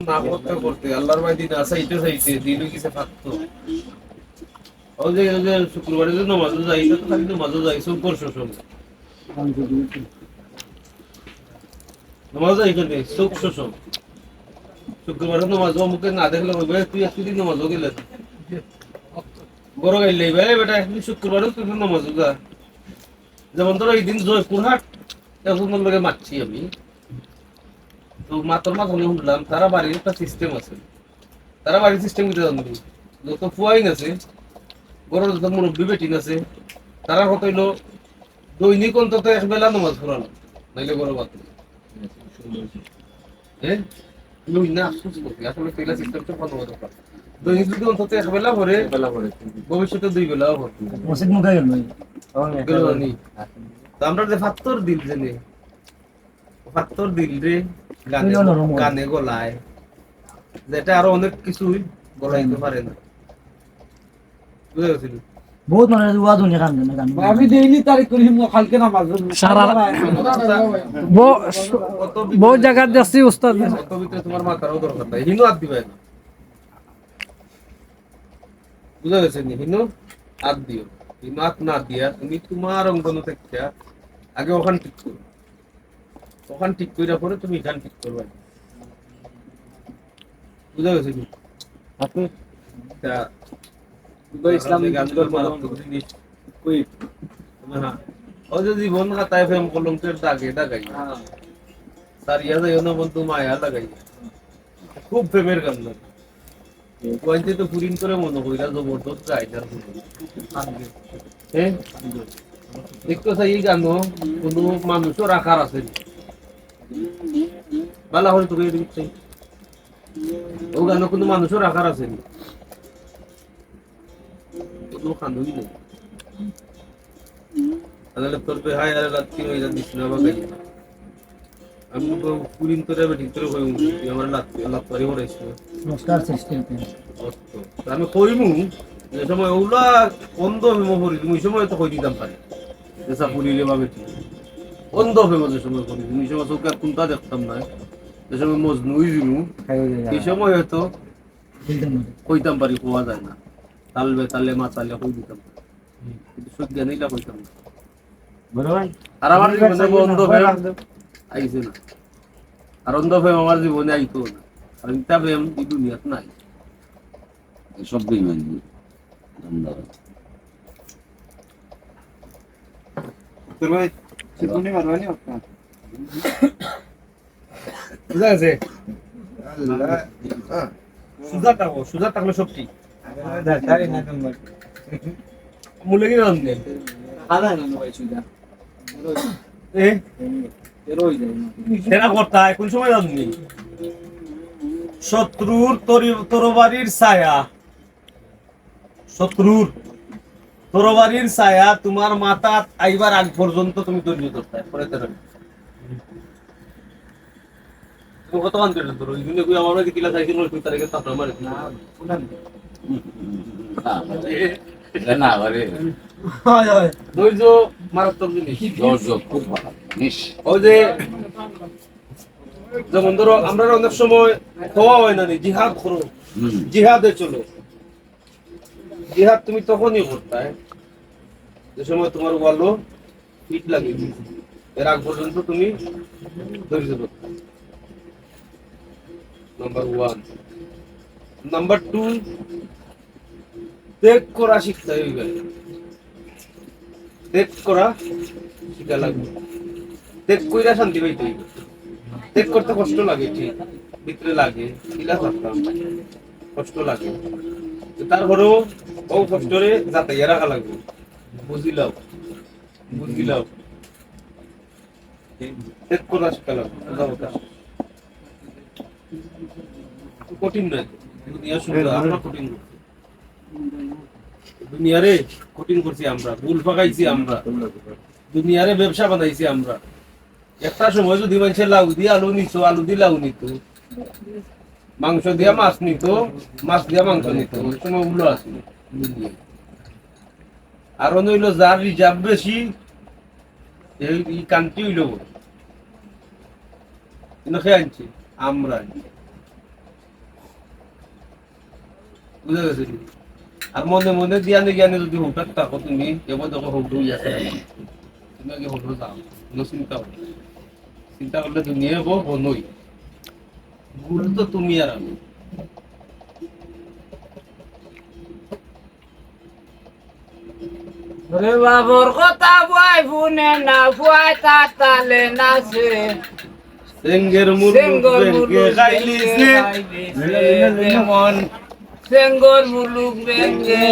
না করতে করতে আল্লাহর ভাই দিন আসা ইটো চাইছে দিন কিছু থাকতো। ও যে যে শুক্রবারে যে নমাজও যাই তো খালি নমাজও যাই সব করছ সব। নমাজ যাই কেন চোখ শোষণ শুক্রবারে নমাজ অমুকে না দেখলে বলবে তুই একদিন নমাজও গেলে। বড় গাইলে ভাই বেটা একদিন শুক্রবারে তুই নমাজও যা যেমন ধরো, এই দিন জয়পুরহাট এখন লোকে মারছি আমি। তো মাত্র মাঝখানে শুনলাম তারা বাড়ির একটা সিস্টেম আছে। তারা বাড়ির সিস্টেম জানবি যত ফুয়াইন আছে বড় যত মুরব্বী বেটিন আছে। তারা কত হইল দৈনিক অন্তত এক বেলা নামাজ পড়ানো নাইলে বড় বাত হ্যাঁ লই না আফসোস আসলে পেলা সিস্টেমটা বন্ধ করা দরকার। দৈনিক যদি অন্তত এক বেলা পরে ভবিষ্যতে দুই বেলাও পড়বে মসজিদ মুখে গেল গেল তো আমরা যে ফাত্তর দিল জানি ফাত্তর দিল রে গানে গলায়। যেটা আরও অনেক কিছুই গলাইতে পারে না। বুঝতে পারছিল বহুত মানুষ ওয়াজ শুনে কান্দে না গান আমি ডেইলি তারিখ করি হিমো কালকে নামাজ। সারা বহু- বহুত জায়গাত দেখছি উস্তাদ। কত ভিতরে তোমার মাথারও দরকার নাই। হিনু হাত দিবে না। বুঝা গেছে নি হিনু হাত দিও। হিনু হাত না দিয়া তুমি তোমার অঙ্গন থেকে আগে ওখান ঠিক করো। ওখান ঠিক কইরা পরে তুমি এখান ঠিক করবে। বুঝা গেছে নি আপনি তা ইসলাম কই? হ্যাঁ। ও যে জীবন খাতায় ফেম কলঙ্কের দাগে দাগাই সারিয়া যাইও না বন্ধু মায়া লাগাই। খুব প্রেমের গান লাগে পয়েন্টে তো পুরিন করে মনে কইরা জবরদস্ত রাইটার হ্যাঁ। দেখতো এই গান কোনো মানুষও রাখার আছে। নি। বালা হলে তোকে এদিকে চাই। ও গান কোনো মানুষও রাখার আছে কোনো নেই তাহলে হায় আরে হয়ে যা দিস না আমি তো পুরিন করে বেটি করে হই তুই আমার লাত্তি লাত্তারি হরাইছ নমস্কার সিস্টেম আমি কইমু যে সময় ওগুলা বন্ধ হইমো করি তুমি ওই সময় তো কই দিতাম পারি যেসা পুরিলে বা বেটি বন্ধ হইমো যে সময় করি। তুমি সময় চোখে আর কোনটা দেখতাম না। যে সময় মজনু এই সময় হয়তো কইতাম পারি কোয়া যায় না। তালবে তালে মা তালে কই দিতাম। কিন্তু নিলা কইতাম না। আর আমার জীবনে হয়ে আইছে না। আর অন্ধ হয়ে আমার জীবনে আইতো না। আর ইতা ব্যায়াম এই দুনিয়াত নাই। সব বেইমানি ধন্যবাদ। তোর ভাই সিপুনি আপনার বুঝা গেছে সুজা থাকো সুজা থাকলে সব ঠিক কি জান নেই আদা ভাই সুদা এ সেরা করতা কোন সময় জান শত্রুর তরি- তরবারির ছায়া শত্রুর তরবারির ছায়া তোমার মাথা আইবার আগ পর্যন্ত তুমি ধৈর্য ধরতে পরে তেরো তুমি কত কান ধৈর্য ধরো? ইগুনে কই আমার বাড়ি কিলা সাইকেল ওই তারিখে তাপরা মারে না শুনান। না আরে হয় হয়। ধৈর্য মারাত্মক জিনিস। দর্শক খুব ভালো নিস ওই যে যেমন ধরো আমরা অনেক সময় হওয়া হয় না নি, জিহাদ করো। জিহাদে চলো। জিহাদ তুমি তখনই করতে যে সময় তোমার ভালো ফিট লাগে এর আগ পর্যন্ত তুমি ধৈর্য ধরতে। নাম্বার ওয়ান নাম্বার টু ত্যাগ করা শিখতে হইবে ত্যাগ করা শিখা লাগবে। ত্যাগ কইরা শান্তি পাইতে হইবে। ত্যাগ করতে কষ্ট লাগে, ঠিক। ভিতরে লাগে থাকতাম। কষ্ট লাগে। তারপরেও কষ্টরে যাতাইয়া রাখা লাগবে। বুঝিলাও বুঝিলাও ত্যাগ করা শিখা লাগবে বুঝা কথা। তো কঠিন নয় দুনিয়া শুনতে আমরা কঠিন করছি। দুনিয়ারে কঠিন করছি আমরা ভুল ফাঁকাইছি আমরা। দুনিয়ারে ব্যবসা বানাইছি আমরা। একটা সময় যদি মানুষের লাউ দিয়ে আলু নিত আলু দিয়ে লাউ নিত। মাংস দিয়া মাছ নিত, মাছ দিয়া মাংস নিত সময় উল্লো আছে। আর নইল যার রিজার্ভ বেশি এই হইল। কিন্তু আনছি, আমরা গেছে আর মনে মনে জ্ঞানে জ্ঞানে যদি হুটার থাকো তুমি এবার যখন হুট আছে। তুমি আগে যাও। চিন্তা করো চিন্তা করলে দুনিয়া হব হনই গুরু তো তুমি আর আমি। রে বাবর কথা বয় ফুনে না ফুয়াই তাতালে নাচে সেঙ্গের বেঁকে মুলুক মন। সেঙ্গর মুলুক বেঙ্গে